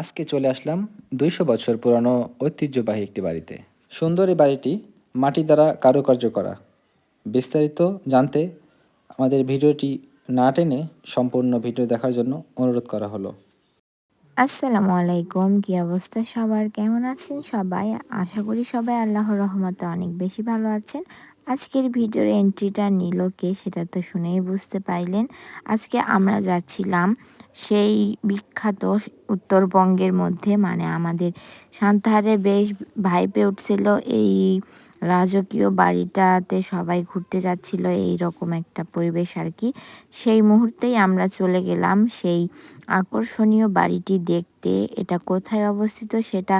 আজকে চলে আসলাম দুইশো বছর পুরানো ঐতিহ্যবাহী একটি বাড়িতে। সুন্দর এই বাড়িটি মাটি দ্বারা কারুকার্য করা। বিস্তারিত জানতে আমাদের ভিডিওটি না টেনে সম্পূর্ণ ভিডিও দেখার জন্য অনুরোধ করা হলো। আসসালামু আলাইকুম, কি অবস্থা সবার? কেমন আছেন সবাই? আশা করি সবাই আল্লাহর রহমতে অনেক বেশি ভালো আছেন। আজকের ভিডিওর এন্ট্রিটা নিল কে সেটা তো শুনেই বুঝতে পাইলেন। আজকে আমরা যাচ্ছিলাম সেই বিখ্যাত উত্তরবঙ্গের মধ্যে মানে আমাদের সান্তাহারে বেশ ভাইপে উঠছিল এই রাজকীয় বাড়িটাতে সবাই ঘুরতে যাচ্ছিল এই রকম একটা পরিবেশ আর কি। সেই মুহূর্তেই আমরা চলে গেলাম সেই আকর্ষণীয় বাড়িটি দেখতে। এটা কোথায় অবস্থিত সেটা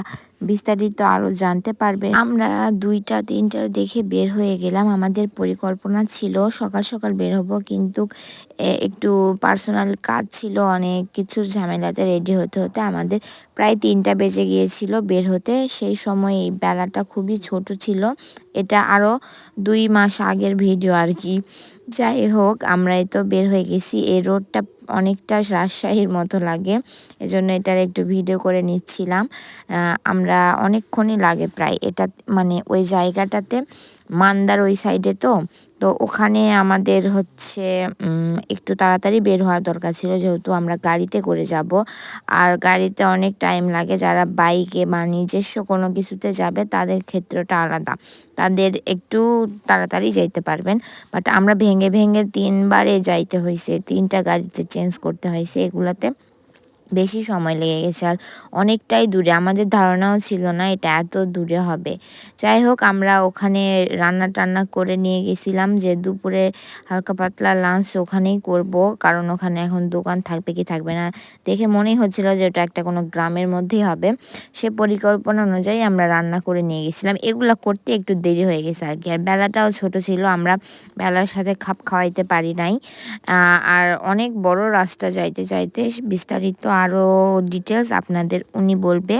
বিস্তারিত আরও জানতে পারবে আমরা দুইটা, তিনটা দেখে বের হয়ে গেলাম। আমাদের পরিকল্পনা ছিল সকাল সকাল বের হব, কিন্তু একটু পার্সোনাল কাজ ছিল, অনেক কিছু ঝামেলাতে রেডি হতে হতে আমাদের প্রায় তিনটা বেজে গিয়েছিল বের হতে। সেই সময় এই বেলাটা খুবই ছোট ছিল। এটা আরও দুই মাস আগের ভিডিও আর কি। যাই হোক, আমরাই তো বের হয়ে গেছি। এই রোডটা অনেকটা রাজশাহীর মতো লাগে। এজন্য এটার একটু ভিডিও করে নিচ্ছিলাম। আমরা অনেকক্ষণই লাগে প্রায়। এটা মানে ওই জায়গাটাতে, মান্দার ওই সাইডে তো। তো ওখানে আমাদের হচ্ছে একটু তাড়াতাড়ি বের হওয়ার দরকার ছিল, যেহেতু আমরা গাড়িতে করে যাব। আর গাড়িতে অনেক টাইম লাগে। যারা বাইকে বা নিজস্ব কোনো কিছুতে যাবে, তাদের ক্ষেত্রটা আলাদা। তাদের একটু তাড়াতাড়ি যাইতে পারবেন। বাট আমরা ভেঙে ভেঙে তিনবারে যাইতে হয়েছে তিনটা গাড়িতে চেঞ্জ করতে হয়েছে এগুলাতে। বেশি সময় লেগে গেছে আর অনেকটাই দূরে। আমাদের ধারণাও ছিল না এটা এত দূরে হবে। যাই হোক, আমরা ওখানে রান্না টান্না করে নিয়ে গেছিলাম যে দুপুরে হালকা পাতলা লাঞ্চ ওখানেই করব। কারণ ওখানে এখন দোকান থাকবে কি থাকবে না দেখে মনেই হচ্ছিল যে ওটা একটা কোনো গ্রামের মধ্যেই হবে। সে পরিকল্পনা অনুযায়ী আমরা রান্না করে নিয়ে গেছিলাম। এগুলো করতে একটু দেরি হয়ে গেছে আর কি। আর বেলাটাও ছোট ছিল, আমরা বেলার সাথে খাপ খাওয়াইতে পারি নাই। আর অনেক বড় রাস্তা যাইতে যাইতে বিস্তারিত আরও ডিটেলস আপনাদের উনি বলবে।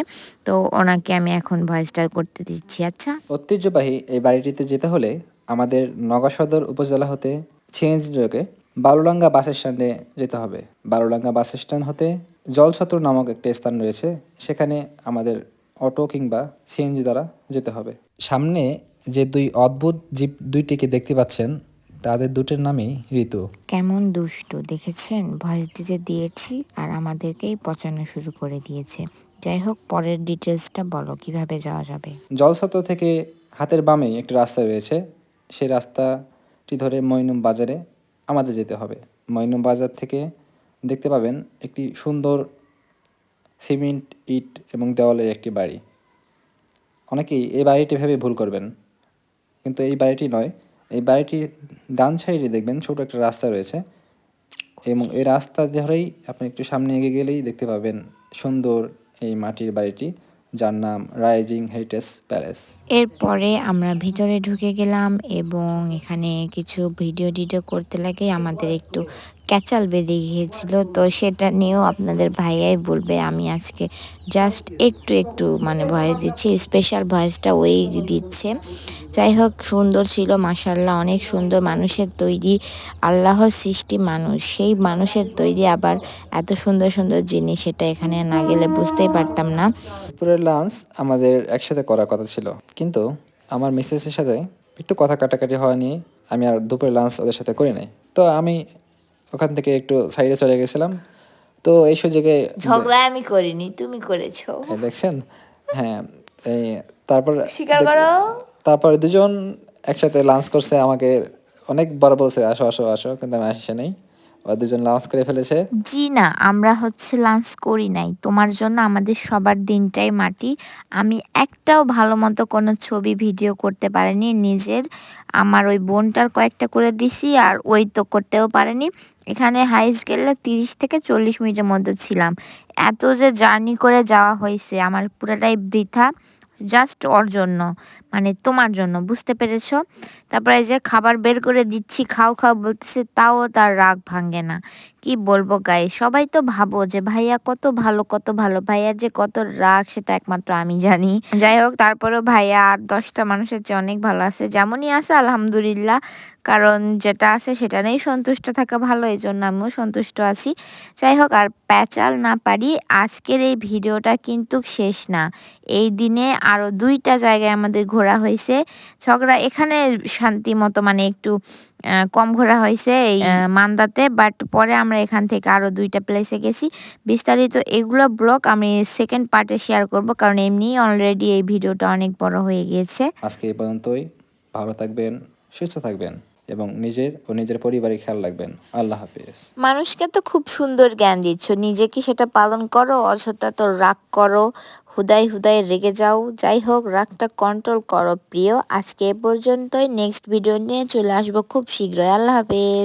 তো ওনাকে আমি এখন ভয়েসটা করতে দিচ্ছি আচ্ছা? ঐতিহ্যবাহী এই বাড়িটিতে যেতে হলে আমাদের নগা সদর উপজেলা হতে যোগে বালুলাঙ্গা বাস স্ট্যান্ডে যেতে হবে। বালুলাঙ্গা বাস স্ট্যান্ড হতে জলছত্র নামক একটা স্থান রয়েছে। সেখানে আমাদের অটো কিংবা সিএনজি দ্বারা যেতে হবে। সামনে যে দুই অদ্ভুত জীব দুইটিকে দেখতে পাচ্ছেন তাদের দুটির নামই ঋতু। কেমন দুষ্টু দেখেছেন? ভয়েস দিতে দিয়েছি আর আমাদেরকেই পচানো শুরু করে দিয়েছে। যাই হোক পরের ডিটেলসটা বলো কীভাবে যাওয়া যাবে? জলছত্র থেকে হাতের বামেই একটি রাস্তা রয়েছে। সেই রাস্তাটি ধরে মইনুম বাজারে আমাদের যেতে হবে। মইনুম বাজার থেকে দেখতে পাবেন একটি সুন্দর সিমেন্ট ইট এবং দেওয়ালের একটি বাড়ি। অনেকেই এই বাড়িটি ভেবে ভুল করবেন কিন্তু এই বাড়িটি নয়। এই বাড়িটির ডান সাইডে দেখবেন ছোট একটা রাস্তা রয়েছে এবং এই রাস্তা ধরেই আপনি একটু সামনে এগিয়ে গেলেই দেখতে পাবেন সুন্দর এই মাটির বাড়িটি, যার নাম রাইজিং হেরিটেজ প্যালেস। এরপরে আমরা ভিতরে ঢুকে গেলাম এবং এখানে কিছু ভিডিও টিডিও করতে লাগে। আমাদের একটু ক্যাচাল বেঁধে গিয়েছিল। তো সেটা নিয়েও আপনাদের ভাইয়াই বলবে, আমি আজকে জাস্ট একটু একটু মানে ভয়েস দিচ্ছি স্পেশাল ভয়েসটা ওই দিচ্ছে। যাই হোক, সুন্দর ছিল মাসাল্লাহ অনেক সুন্দর মানুষের তৈরি, আল্লাহর সৃষ্টি মানুষ। সেই মানুষের তৈরি আবার এত সুন্দর সুন্দর জিনিস, সেটা এখানে না গেলে বুঝতেই পারতাম না। দুপুরের লাঞ্চ আমাদের একসাথে করার কথা ছিল। কিন্তু আমার মিসেসের সাথে একটু কথা কাটাকাটি হওয়া নিয়ে আমি আর দুপুরের লাঞ্চ ওদের সাথে করি নাই। তো আমি ওখান থেকে একটু সাইডে চলে গেছিলাম। তো এই সুযোগে ঝগড়া আমি করিনি তুমি করেছ। দেখছেন? হ্যাঁ এই তারপর স্বীকার করো। তারপর দুজন একসাথে লাঞ্চ করছে আমাকে অনেক বড় বলছে আসো আসো আসো। কিন্তু আমি আসি নেই। ওরা দুজন লাঞ্চ করে ফেলেছে। জি না, আমরা হচ্ছে লাঞ্চ করি নাই। তোমার জন্য আমাদের সবার দিনটাই মাটি। আমি একটাও ভালো মতো কোনো ছবি, ভিডিও করতে পারিনি। নিজের, আমার ওই বোনটার কয়েকটা করে দিছি আর ওই তো করতেও পারেনি। এখানে হাইস্ট গেলে তিরিশ থেকে চল্লিশ মিনিটের মধ্যে ছিলাম। এত যে জার্নি করে যাওয়া হয়েছে, আমার পুরোটাই বৃথা। জাস্ট ওর জন্য মানে তোমার জন্য, বুঝতে পেরেছ? তারপরে যে খাবার বের করে দিচ্ছি, খাও খাও বলতেছে, তাও তার রাগ ভাঙ্গে না। কি বলব গায়ে সবাই তো ভাবো যে ভাইয়া কত ভালো কত ভালো। ভাইয়া যে কত রাগ, সেটা একমাত্র আমি জানি। যাই হোক, তারপরেও ভাইয়া আর দশটা মানুষের চেয়ে অনেক ভালো আছে। যেমনই আছে, আলহামদুলিল্লাহ। কারণ যেটা আছে সেটা নিয়েই সন্তুষ্ট থাকা ভালো এই জন্য আমিও সন্তুষ্ট আছি। যাই হোক, আর প্যাচাল না পারি, আজকের এই ভিডিওটা কিন্তু শেষ না। এই দিনে আরও দুইটা জায়গায় আমাদের ঘোরা হয়েছে। ঝগড়া, এখানে শান্তি মতো মানে একটু কম ঘোরা হয়েছে এই মান্দাতে, বাট পরে আমরা এখান থেকে আরও দুইটা প্লেসে গেছি। বিস্তারিত এগুলো ব্লগ আমি সেকেন্ড পার্টে শেয়ার করব, কারণ এমনি অলরেডি এই ভিডিওটা অনেক বড় হয়ে গিয়েছে আজকে এই পর্যন্তই। ভালো থাকবেন, সুস্থ থাকবেন। এবং নিজের ও নিজের পরিবারের খেয়াল রাখবেন। আল্লাহ হাফিজ। মানুষকে তো খুব সুন্দর জ্ঞান দিচ্ছ। নিজে কি সেটা পালন করো? অযথা তো রাগ করো। হুদাই হুদাই রেগে যাও। যাই হোক, রাগটা কন্ট্রোল করো প্রিয়। আজকে এ পর্যন্তই। নেক্সট ভিডিও নিয়ে চলে আসব খুব শীঘ্রই। আল্লাহ হাফেজ।